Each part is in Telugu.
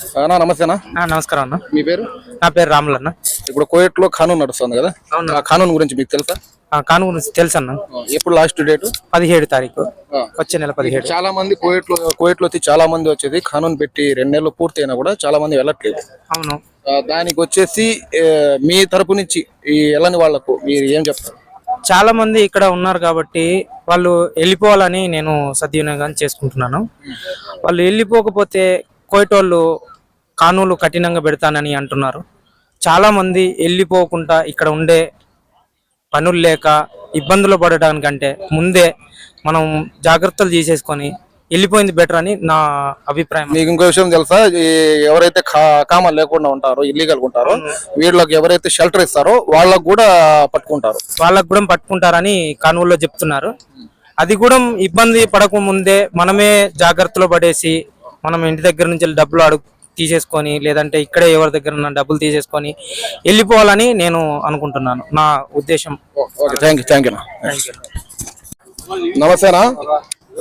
అన్నా నమస్తేనా? ఆ, నమస్కారం అన్న. మీ పేరు? నా పేరు రాములు అన్న. ఇప్పుడు కోయట్లో ఖానూన్ నడుస్తుంది కదా? ఆ ఖానూన్ గురించి మీకు తెలుసా? ఆ, కాను గురించి తెలుసు అన్న. ఎప్పుడు లాస్ట్ డేట్? పదిహేడు తారీఖు. వచ్చే నెల పదిహేడు. చాలా మంది కోయట్లో కోయట్లో వచ్చి చాలా మంది వచ్చేది. ఖానూన్ పెట్టి రెండు నెలలు పూర్తి అయినా కూడా చాలా మంది వెళ్ళట్లేదు. అవును. దానికి వచ్చేసి మీ తరపు నుంచి ఈ వెళ్ళని వాళ్ళకు మీరు ఏం చెప్తారు? చాలా మంది ఇక్కడ ఉన్నారు కాబట్టి వాళ్ళు వెళ్ళిపోవాలని నేను సద్వినియోగం చేసుకుంటున్నాను. వాళ్ళు వెళ్ళిపోకపోతే కోయటోళ్ళు కానూలు కఠినంగా పెడతానని అంటున్నారు. చాలా మంది వెళ్ళిపోకుండా ఇక్కడ ఉండే పనులు లేక ఇబ్బందులు పడడానికంటే ముందే మనం జాగ్రత్తలు తీసేసుకొని వెళ్ళిపోయింది బెటర్ అని నా అభిప్రాయం. మీకు ఇంకో విషయం తెలుసా? ఎవరైతే కా- కామన్ లేకుండా ఉంటారో ఇల్లీగల్ ఉంటారో వీళ్ళకి ఎవరైతే షెల్టర్ ఇస్తారో వాళ్ళకు కూడా పట్టుకుంటారు. వాళ్ళకు కూడా పట్టుకుంటారని కానూలులో చెప్తున్నారు. అది కూడా ఇబ్బంది పడక ముందే మనమే జాగ్రత్తలో పడేసి మనం ఇంటి దగ్గర నుంచి డబ్బులు అడుగు తీసేసుకొని లేదంటే ఇక్కడే ఎవరి దగ్గర ఉన్న డబ్బులు తీసేసుకొని వెళ్ళిపోవాలని నేను అనుకుంటున్నాను. నా ఉద్దేశం. Okay thank you thank you నమస్తేనా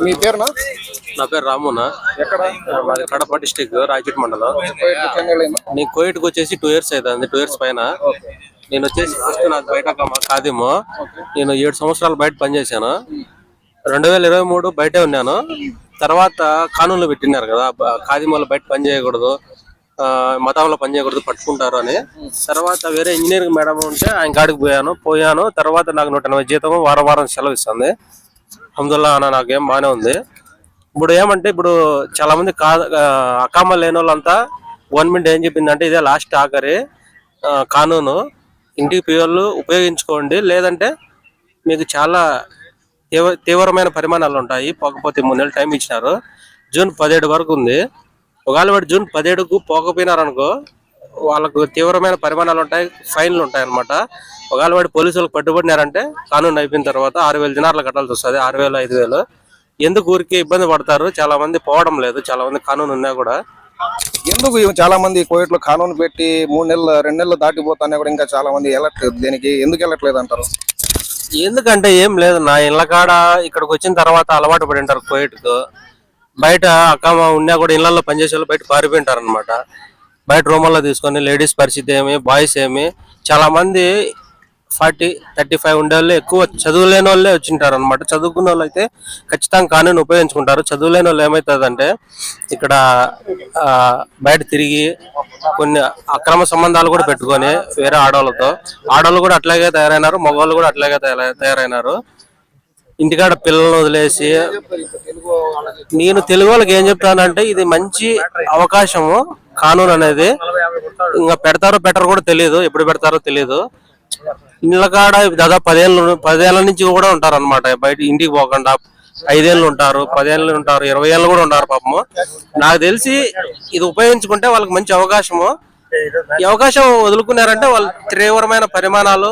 మీ పేరునా? నా పేరు రామునా ఎక్కడ? మాది కడప డిస్టిక్ రాయచూటి మండలం. నేను కోవిడ్కి వచ్చేసి టూ ఇయర్స్ అవుతుంది టూ ఇయర్స్ పైన. నేను వచ్చేసి ఫస్ట్ నాకు బయట ఖాదీము. నేను ఏడు సంవత్సరాలు బయట పనిచేశాను. రెండు వేల ఇరవై మూడు బయటే ఉన్నాను. తర్వాత కానూన్లో పెట్టినారు కదా బ- బయట పని చేయకూడదు మతంలో పని చేయకూడదు పట్టుకుంటారు అని. తర్వాత వేరే ఇంజనీరింగ్ మేడం ఉంటే ఆయన కాడికి పోయాను పోయాను. తర్వాత నాకు నూట ఎనభై జీతం వారం వారం సెలవు ఇస్తుంది. అహ్మదుల్లా అన్న నాకేం బాగానే ఉంది. ఇప్పుడు ఏమంటే ఇప్పుడు చాలా మంది కా అకామ లేని వాళ్ళంతా గవర్నమెంట్ ఏం చెప్పిందంటే ఇదే లాస్ట్ ఆఖరి కానూను. ఇంటికి పిల్లలు ఉపయోగించుకోండి లేదంటే మీకు చాలా తీవ్రమైన పరిమాణాలు ఉంటాయి పోకపోతే మూడు నెలలు టైం ఇచ్చినారు. జూన్ పదిహేడు వరకు ఉంది. ఒకవేళ వాడు జూన్ పదిహేడుకు పోకపోయినారనుకో వాళ్ళకు తీవ్రమైన పరిమాణాలు ఉంటాయి ఫైన్లు ఉంటాయి అనమాట ఒకవేళ వాడు పోలీసులకు పట్టుబడినారంటే కానూన్ అయిపోయిన తర్వాత ఆరు వేల దినార్లు కట్టాల్సి వస్తుంది. ఆరు వేలు ఐదు వేలు. ఎందుకు ఊరికే ఇబ్బంది పడతారు? చాలా మంది పోవడం లేదు. చాలా మంది కానూన్ ఉన్నా కూడా. ఎందుకు చాలా మంది కోవిడ్లో కానూన్ పెట్టి మూడు నెలలు రెండు నెలలు దాటిపోతానే కూడా ఇంకా చాలా మంది వెళ్ళట్లేదు దీనికి ఎందుకు వెళ్ళట్లేదు అంటారు ఎందుకంటే ఏం లేదు నా ఇళ్ళ కాడ ఇక్కడికి వచ్చిన తర్వాత అలవాటు పడి ఉంటారు కోయిట్కు. బయట అక్కమ్మ ఉన్నా కూడా ఇళ్ళలో పనిచేసే వాళ్ళు బయట పారిపోయింటారు అనమాట బయట రూమల్లో తీసుకొని లేడీస్ పరిస్థితి ఏమి బాయ్స్ ఏమి చాలా మంది ఫార్టీ థర్టీ ఫైవ్ ఉండే వాళ్ళు ఎక్కువ చదువులేని వాళ్ళే వచ్చింటారు అనమాట చదువుకున్న వాళ్ళు అయితే ఖచ్చితంగా కానూని ఉపయోగించుకుంటారు. చదువులేని వాళ్ళు ఏమవుతుందంటే ఇక్కడ ఆ, బయట తిరిగి కొన్ని అక్రమ సంబంధాలు కూడా పెట్టుకొని వేరే ఆడవాళ్ళతో ఆడవాళ్ళు కూడా అట్లాగే తయారైనారు మగవాళ్ళు కూడా అట్లాగే తయారైనారు. ఇంటికాడ పిల్లలను వదిలేసి నేను తెలుగు వాళ్ళకి ఏం చెప్తానంటే ఇది మంచి అవకాశము కానూన్ అనేది. ఇంకా పెడతారో బెటర్ కూడా తెలియదు ఎప్పుడు పెడతారో తెలియదు ఇళ్ళ కాడ దాదాపు పదేళ్ళు పదేళ్ళ నుంచి కూడా ఉంటారు అనమాట బయట ఇంటికి పోకుండా ఐదేళ్ళు ఉంటారు పదేళ్ళు ఉంటారు ఇరవై ఏళ్ళు కూడా ఉంటారు పాపము. నాకు తెలిసి ఇది ఉపయోగించుకుంటే వాళ్ళకి మంచి అవకాశము. ఈ అవకాశం వదులుకున్నారంటే వాళ్ళు తీవ్రమైన పరిమాణాలు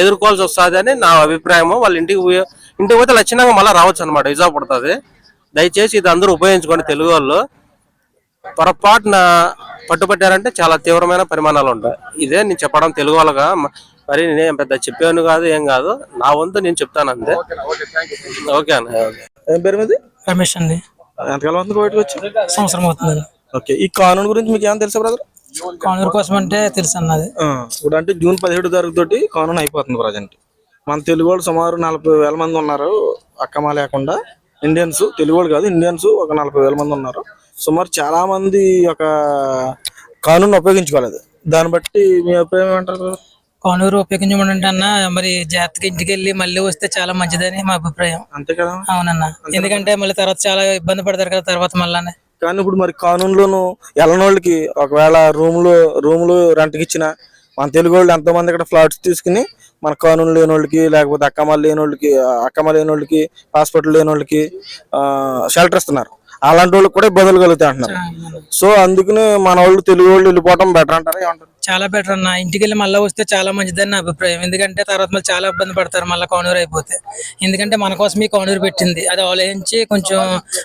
ఎదుర్కోవాల్సి వస్తుంది అని నా అభిప్రాయము. వాళ్ళ ఇంటికి ఇంటికి పోతే లక్షణంగా మళ్ళీ రావచ్చు అనమాట విజా పడుతుంది. దయచేసి ఇది అందరూ ఉపయోగించుకోండి తెలుగు వాళ్ళు. పొరపాటున పట్టుబట్టారంటే చాలా తీవ్రమైన పరిమాణాలు ఉంటాయి. ఇదే నేను చెప్పడం తెలుగు వాళ్ళగా. మరి నేను పెద్ద చెప్పాను కాదు ఏం కాదు. నా వంతు నేను చెప్తాను అంతే. ఓకే అన్న ఓకే ఏం పేరు మీది? రమేష్ అండి. ఎంతకాలం అవుతుంది బయటకు వచ్చి? సంవత్సరం అవుతుందండి. ఓకే ఈ కానూన్ గురించి మీకు ఏమైనా తెలుసా బ్రదర్? కానూరు కోసం అంటే తెలుసు అన్నది ఇప్పుడు అంటే జూన్ పదిహేడు తారీఖు తోటి కానూన్ అయిపోతుంది ప్రజెంట్. మన తెలుగు వాళ్ళు సుమారు నలభై వేల మంది ఉన్నారు అక్కమా లేకుండా. ఇండియన్స్ తెలుగు వాళ్ళు కాదు ఇండియన్స్ ఒక నలభై వేల మంది ఉన్నారు. సుమారు చాలా మంది ఒక కానూన్ ఉపయోగించుకోలేదు. దాన్ని బట్టి మీ అభిప్రాయం ఏమంటారు? కానూరు ఉపయోగించమని అంటే అన్న మరి జాగ్రత్తగా ఇంటికి వెళ్ళి మళ్ళీ వస్తే చాలా మంచిదని మా అభిప్రాయం. అంతే కదా? అవునన్న. ఎందుకంటే మళ్ళీ తర్వాత చాలా ఇబ్బంది పడతారు కదా తర్వాత మళ్ళీ కానీ ఇప్పుడు మరి కానూన్లోను వెళ్ళనోళ్ళకి ఒకవేళ రూమ్లో రూమ్లు రెంట్కి ఇచ్చిన మన తెలుగు వాళ్ళు ఎంతో మంది ఇక్కడ ఫ్లాట్స్ తీసుకుని మన కానూన్ లేని వాళ్ళకి లేకపోతే అక్కమాలు లేని వాళ్ళకి అక్కమ లేని వాళ్ళకి పాస్పోర్ట్ లేని వాళ్ళకి షెల్టర్ ఇస్తున్నారు. అలాంటి వాళ్ళకి కూడా ఇబ్బందులు కలుగుతాయి అంటున్నారు. సో అందుకని మన వాళ్ళు తెలుగు వాళ్ళు వెళ్ళిపోవటం బెటర్ అంటారా ఏమంటారు? చాలా బెటర్ అన్న. ఇంటికి వెళ్ళి మళ్ళీ వస్తే చాలా మంచిదని నా అభిప్రాయం. ఎందుకంటే తర్వాత మళ్ళీ చాలా ఇబ్బంది పడతారు మళ్ళీ కానూరు అయిపోతే. ఎందుకంటే మన కోసం ఈ కానూరు పెట్టింది. అది ఆలోచించి కొంచెం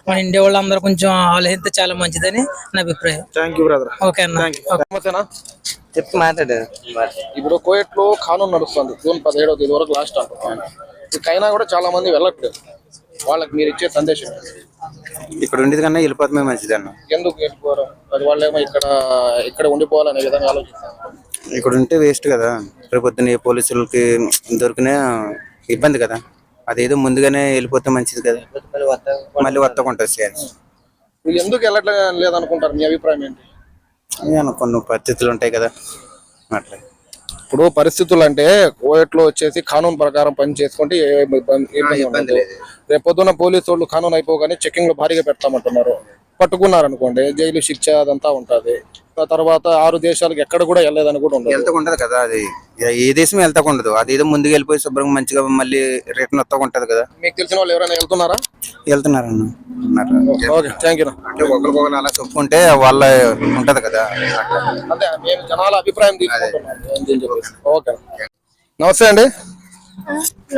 మన ఇండియా వాళ్ళందరూ కొంచెం ఆలోచిస్తే చాలా మంచిదని నా అభిప్రాయం. థ్యాంక్ యూ బ్రదర్ ఓకే అన్న. చెప్పి మాట్లాడారు ఇప్పుడు కోయట్లో ఖానూన్ నడుస్తుంది. జూన్ పదిహేడవ తేదీ వరకు లాస్ట్ అంటున్నాను ఇకైనా కూడా చాలా మంది వెళ్ళట్లేదు. వాళ్ళకి మీరు ఇచ్చే సందేశం? ఇక్కడ ఉండేది కన్నా వెళ్ళిపోతే మంచిది అన్న ఎందుకు వెళ్ళిపోరు? అది వాళ్ళేమో ఇక్కడ ఇక్కడ ఉండిపోవాలనే విధంగా ఆలోచిస్తారు. ఇక్కడ ఉంటే వేస్ట్ కదా. రేపు పొద్దున్న పోలీసులకి దొరికినా ఇబ్బంది కదా. అదేదో ముందుగానే వెళ్ళిపోతే మంచిది కదా. మళ్ళీ వత్తకుంటుంది సార్. వీళ్ళు ఎందుకు వెళ్ళట్లే లేదనుకుంటారు? మీ అభిప్రాయం ఏంటి? ఏమన్నా కొన్ని పరిస్థితులు ఉంటాయి కదా. అట్లా. ఇప్పుడు పరిస్థితులు అంటే కోయట్లో వచ్చేసి కానూన్ ప్రకారం పని చేసుకుంటే ఏ ఇబ్బంది ఇబ్బంది ఉండదు. రేపు పొద్దున్న పోలీసు వాళ్ళు కానూన్ అయిపోగానే చెకింగ్లో భారీగా పెడతామంటున్నారు. పట్టుకున్నారు అనుకోండి జైలు శిక్ష అదంతా ఉంటది. తర్వాత ఆరు దేశాలకు ఎక్కడ కూడా వెళ్ళలేదని కూడా ఉండదు. వెళ్తా ఉండదు కదా అది. ఏ- దేశం వెళ్తా ఉండదు. అదేదో ముందుకు వెళ్ళిపోయి శుభ్రంగా మంచిగా మళ్ళీ రిటర్న్ వస్తా ఉంటది కదా. మీకు తెలిసిన వాళ్ళు ఎవరైనా వెళ్తున్నారా? వెళ్తున్నారు అన్న ఉన్నారు. ఓకే థ్యాంక్ యూ అంటే ఒకరికొకరు అలా చెప్పుకుంటే వాళ్ళ ఉంటది కదా. అట్లా అంటే నేను జనాల అభిప్రాయం. ఓకే నమస్తే అండి.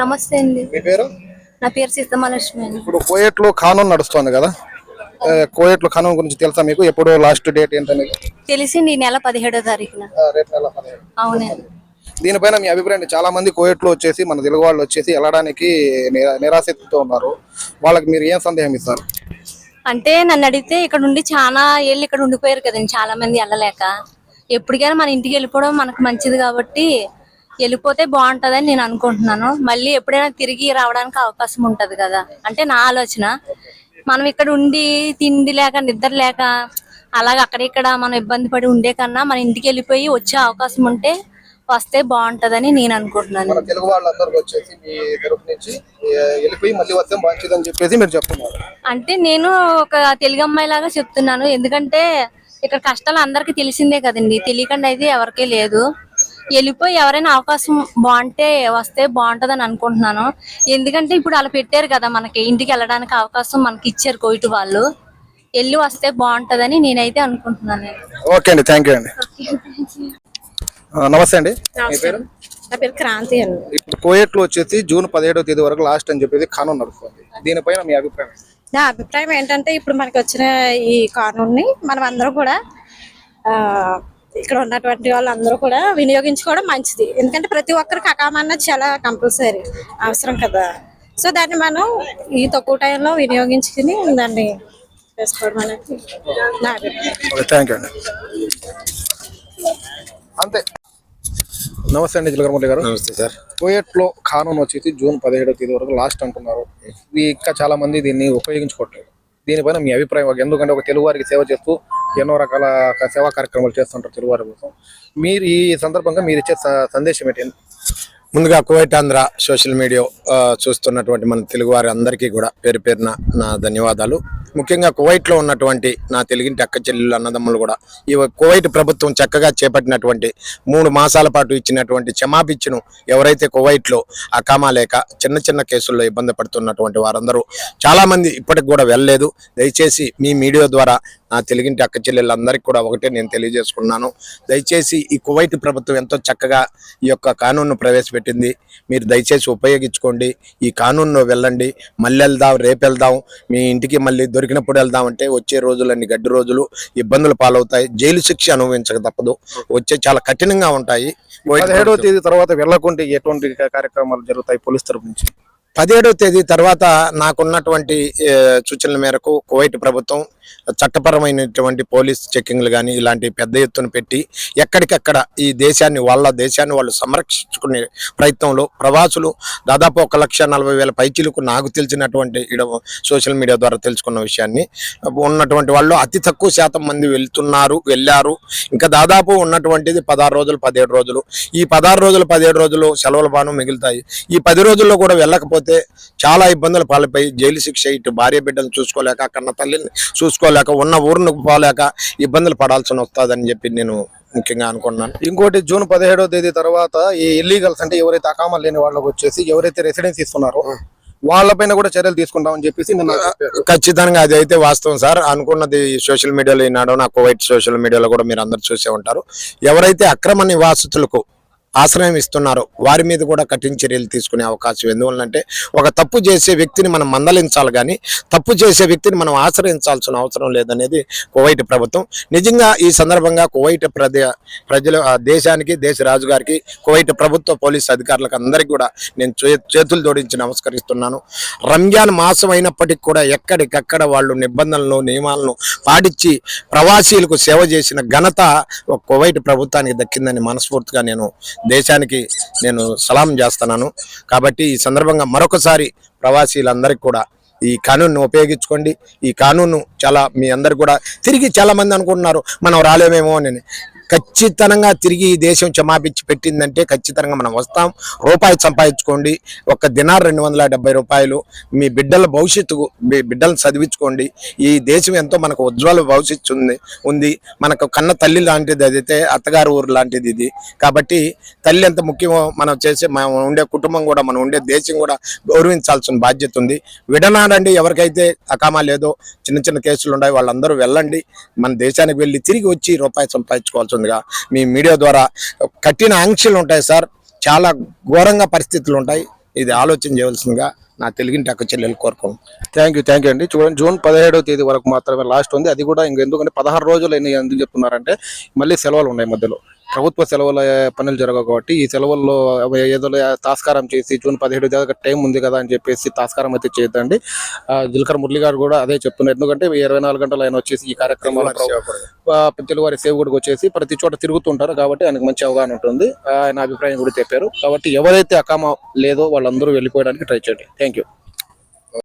నమస్తే అండి. మీ పేరు? నా పేరు సీతమహాలక్ష్మి అండి. ఇప్పుడు కోయట్లో కానూన్ నడుస్తుంది కదా. కోయట్లో కానూన్ గురించి తెలుసా మీకు? ఎప్పుడు లాస్ట్ డేట్ ఏంటనేది? తెలిసింది ఈ నెల పదిహేడో తారీఖున. రేపు నెల పదిహేడు. అవునండి. దీనిపైన మీ అభిప్రాయం చాలా మంది కోయట్లో వచ్చేసి మన తెలుగు వాళ్ళు వచ్చేసి వెళ్ళడానికి నిరా- ఉన్నారు. వాళ్ళకి మీరు ఏం సందేహం ఇస్తారు? అంటే నన్ను అడిగితే ఇక్కడ ఉండి చాలా ఏళ్ళు ఇక్కడ ఉండిపోయారు కదండి చాలా మంది వెళ్ళలేక. ఎప్పటికైనా మన ఇంటికి వెళ్ళిపోవడం మనకు మంచిది కాబట్టి వెళ్ళిపోతే బాగుంటుందని నేను అనుకుంటున్నాను. మళ్ళీ ఎప్పుడైనా తిరిగి రావడానికి అవకాశం ఉంటుంది కదా. అంటే నా ఆలోచన మనం ఇక్కడ ఉండి తిండి లేక నిద్ర లేక అలాగ అక్కడిక్కడ మనం ఇబ్బంది పడి ఉండే కన్నా మన ఇంటికి వెళ్ళిపోయి వచ్చే అవకాశం ఉంటే వస్తే బాగుంటదని నేను అనుకుంటున్నాను. మన తెలుగు వాళ్ళందరికీ వచ్చేసి మీ తరపు నుంచి వెళ్ళిపోయి మళ్ళీ వస్తే మంచిదని చెప్పేసి మీరు చెప్తున్నారు. అంటే నేను ఒక తెలుగు అమ్మాయి లాగా చెప్తున్నాను. ఎందుకంటే ఇక్కడ కష్టాలు అందరికీ తెలిసిందే కదండి. తెలియకుండా అయితే ఎవరికీ లేదు. వెళ్ళిపోయి ఎవరైనా అవకాశం బాగుంటే వస్తే బాగుంటదని అనుకుంటున్నాను. ఎందుకంటే ఇప్పుడు అలా పెట్టారు కదా మనకి ఇంటికి వెళ్ళడానికి అవకాశం మనకి ఇచ్చారు కోయిటు వాళ్ళు. వెళ్ళి వస్తే బాగుంటదని నేనైతే అనుకుంటున్నాను. ఓకే అండి థ్యాంక్ యూ అండి. నమస్తే అండి. మీ పేరు? నా పేరు క్రాంతి అండి. ఇప్పుడు కోయట్లో వచ్చేసి జూన్ పదిహేడో తేదీ వరకు లాస్ట్ అని చెప్పేసి కానూన్ నడుస్తుంది. దీనిపైన మీ అభిప్రాయం నా అభిప్రాయం ఏంటంటే ఇప్పుడు మనకి వచ్చిన ఈ కానూన్ని మనం అందరం కూడా ఆ, ఇక్కడ ఉన్నటువంటి వాళ్ళందరూ కూడా వినియోగించుకోవడం మంచిది. ఎందుకంటే ప్రతి ఒక్కరికి అకామ అన్నది చాలా కంపల్సరీ అవసరం కదా. సో దాన్ని మనం ఈ తక్కువ టైంలో వినియోగించుకుని దాన్ని చేసుకోవడం అనేది నా అభిప్రాయం. అంతే. నమస్తే అండి జిలకరమల్లి గారు. నమస్తే సార్. కోయట్లో కానూన్ వచ్చేసి జూన్ పదిహేడో తేదీ వరకు లాస్ట్ అంటున్నారు. ఇది ఇంకా చాలా మంది దీన్ని ఉపయోగించుకోవట్లేదు. దీనిపైన మీ అభిప్రాయం ఎందుకంటే ఒక తెలుగు వారికి సేవ చేస్తూ ఎన్నో రకాల సేవా కార్యక్రమాలు చేస్తుంటారు తెలుగు వారి కోసం. మీరు ఈ సందర్భంగా మీరు ఇచ్చే సందేశం ఏంటి? ముందుగా కువైట్ ఆంధ్ర సోషల్ మీడియా చూస్తున్నటువంటి మన తెలుగు వారి అందరికీ కూడా పేరు పేరున నా ధన్యవాదాలు. ముఖ్యంగా కువైట్లో ఉన్నటువంటి నా తెలుగింటి అక్క చెల్లెళ్ళు అన్నదమ్ములు కూడా ఈ కువైట్ ప్రభుత్వం చక్కగా చేపట్టినటువంటి మూడు మాసాల పాటు ఇచ్చినటువంటి క్షమాపిచ్చును ఎవరైతే కువైట్లో అకామా లేక చిన్న చిన్న కేసుల్లో ఇబ్బంది పడుతున్నటువంటి వారందరూ చాలామంది ఇప్పటికి కూడా వెళ్ళలేదు. దయచేసి మీ మీడియా ద్వారా నా తెలుగింటి అక్క చెల్లెళ్ళందరికీ కూడా ఒకటే నేను తెలియజేసుకున్నాను. దయచేసి ఈ కువైట్ ప్రభుత్వం ఎంతో చక్కగా ఈ యొక్క కానూన్ను ప్రవేశపెట్టింది. మీరు దయచేసి ఉపయోగించుకోండి. ఈ కానూన్లో వెళ్ళండి. మళ్ళీ వెళ్దాం రేపు వెళ్దాం. మీ ఇంటికి మళ్ళీ దొరికినప్పుడు వెళ్దాం అంటే వచ్చే రోజులన్నీ గడ్డి రోజులు ఇబ్బందులు పాలవుతాయి. జైలు శిక్ష అనుభవించక తప్పదు. వచ్చే చాలా కఠినంగా ఉంటాయి. కువైట్ పదిహేడో ప్రభుత్వం- తేదీ తర్వాత వెళ్ళకుంటే ఎటువంటి కార్యక్రమాలు జరుగుతాయి పోలీస్ తరపు నుంచి? పదిహేడవ తేదీ తర్వాత నాకున్నటువంటి సూచనల మేరకు కువైట్ ప్రభుత్వం చట్టపరమైనటువంటి పోలీస్ చెక్కింగ్లు కానీ ఇలాంటి పెద్ద ఎత్తున పెట్టి ఎక్కడికక్కడ ఈ దేశాన్ని వాళ్ళ దేశాన్ని వాళ్ళు సంరక్షించుకునే ప్రయత్నంలో ప్రవాసులు దాదాపు ఒక లక్ష నలభై వేల పైచీలకు నాకు తెలిసినటువంటి సోషల్ మీడియా ద్వారా తెలుసుకున్న విషయాన్ని. ఉన్నటువంటి వాళ్ళు అతి తక్కువ శాతం మంది వెళ్తున్నారు వెళ్ళారు. ఇంకా దాదాపు ఉన్నటువంటిది పదహారు రోజులు పదిహేడు రోజులు. ఈ పదహారు రోజులు పదిహేడు రోజులు సెలవుల బాను మిగులుతాయి. ఈ పది రోజుల్లో కూడా వెళ్ళకపోతే చాలా ఇబ్బందులు పాలపై జైలు శిక్ష ఇటు భార్య బిడ్డలు చూసుకోలేక కన్న తల్లిని చూసుకోలేక ఉన్న ఊరును పోలేక ఇబ్బందులు పడాల్సి వస్తుందని చెప్పి నేను ముఖ్యంగా అనుకున్నాను. ఇంకోటి జూన్ పదిహేడో తేదీ తర్వాత ఈ ఇల్లీగల్స్ అంటే ఎవరైతే అకామా లేని వాళ్ళకి వచ్చేసి ఎవరైతే రెసిడెన్స్ ఇస్తున్నారో వాళ్ళపైన కూడా చర్యలు తీసుకుంటామని చెప్పేసి. ఖచ్చితంగా అది అయితే వాస్తవం సార్. అనుకున్నది సోషల్ మీడియాలో ఈనాడు నా కువైట్ సోషల్ మీడియాలో కూడా మీరు అందరు చూసే ఉంటారు. ఎవరైతే అక్రమ నివాసితులకు ఆశ్రయం ఇస్తున్నారో. వారి మీద కూడా కఠిన చర్యలు తీసుకునే అవకాశం ఎందువల్లంటే ఒక తప్పు చేసే వ్యక్తిని మనం మందలించాలి కానీ తప్పు చేసే వ్యక్తిని మనం ఆశ్రయించాల్సిన అవసరం లేదనేది కువైట్ ప్రభుత్వం. నిజంగా ఈ సందర్భంగా కువైట్ ప్రజల ప్రజలు ఆ దేశానికి దేశ రాజుగారికి కువైట్ ప్రభుత్వ పోలీస్ అధికారులకు అందరికీ కూడా నేను చే- చేతులు జోడించి నమస్కరిస్తున్నాను. రంజాన్ మాసం అయినప్పటికీ కూడా ఎక్కడికక్కడ వాళ్ళు నిబంధనలు నియమాలను పాటించి ప్రవాసీలకు సేవ చేసిన ఘనత ఒక కువైట్ ప్రభుత్వానికి దక్కిందని మనస్ఫూర్తిగా నేను దేశానికి నేను సలాం చేస్తున్నాను. కాబట్టి ఈ సందర్భంగా మరొకసారి ప్రవాసీలందరికీ కూడా ఈ కానూన్ను ఉపయోగించుకోండి. ఈ కానూను చాలా మీ అందరు కూడా తిరిగి చాలామంది అనుకుంటున్నారు మనం రాలేమేమో అని. ఖచ్చితంగా తిరిగి ఈ దేశం క్షమాపించి పెట్టిందంటే ఖచ్చితంగా మనం వస్తాం. రూపాయి సంపాదించుకోండి. ఒక దినార్ రెండు వందల డెబ్బై రూపాయలు మీ బిడ్డల భవిష్యత్తుకు మీ బిడ్డలను చదివించుకోండి. ఈ దేశం ఎంతో మనకు ఉజ్వల భవిష్యత్తు ఉంది. ఉంది. మనకు కన్న తల్లి లాంటిది అదైతే అత్తగారు ఊరు లాంటిది ఇది. కాబట్టి తల్లి ఎంత ముఖ్యమో మనం చేసే మనం ఉండే కుటుంబం కూడా మనం ఉండే దేశం కూడా గౌరవించాల్సిన బాధ్యత ఉంది. విడనాడండి ఎవరికైతే అకామా లేదో చిన్న చిన్న కేసులు ఉన్నాయి వాళ్ళందరూ వెళ్ళండి. మన దేశానికి వెళ్ళి తిరిగి వచ్చి రూపాయి సంపాదించుకోవాల్సి సంపాదించుకోవాల్సిందిగా మీ మీడియా ద్వారా కఠిన ఆంక్షలు ఉంటాయి సార్. చాలా ఘోరంగా పరిస్థితులు ఉంటాయి. ఇది ఆలోచన చేయవలసిందిగా నా తెలుగింటి అక్క చెల్లెలు కోరుకోను థ్యాంక్ యూ థ్యాంక్ యూ అండి. చూడండి జూన్ పదిహేడవ తేదీ వరకు మాత్రమే లాస్ట్ ఉంది. అది కూడా ఇంకెందుకంటే పదహారు రోజులు అయినాయి ఎందుకు చెప్తున్నారంటే మళ్ళీ సెలవులు ఉన్నాయి మధ్యలో. ప్రభుత్వ సెలవుల పనులు జరగవు కాబట్టి ఈ సెలవుల్లో ఏదో తాస్కారం చేసి జూన్ పదిహేడు దాకా టైం ఉంది కదా అని చెప్పేసి తాస్కారం అయితే చేయొద్దండి. ఆ, జిలకర మురళి గారు కూడా అదే చెప్తున్నారు. ఎందుకంటే ఇరవై నాలుగు గంటలు ఆయన వచ్చేసి ఈ కార్యక్రమాలు తెలుగువారి సేవకుడికి వచ్చేసి ప్రతి చోట తిరుగుతుంటారు కాబట్టి ఆయనకు మంచి అవగాహన ఉంటుంది. ఆయన అభిప్రాయం కూడా చెప్పారు. కాబట్టి ఎవరైతే అకామ లేదో వాళ్ళందరూ వెళ్ళిపోవడానికి ట్రై చేయండి. Thank you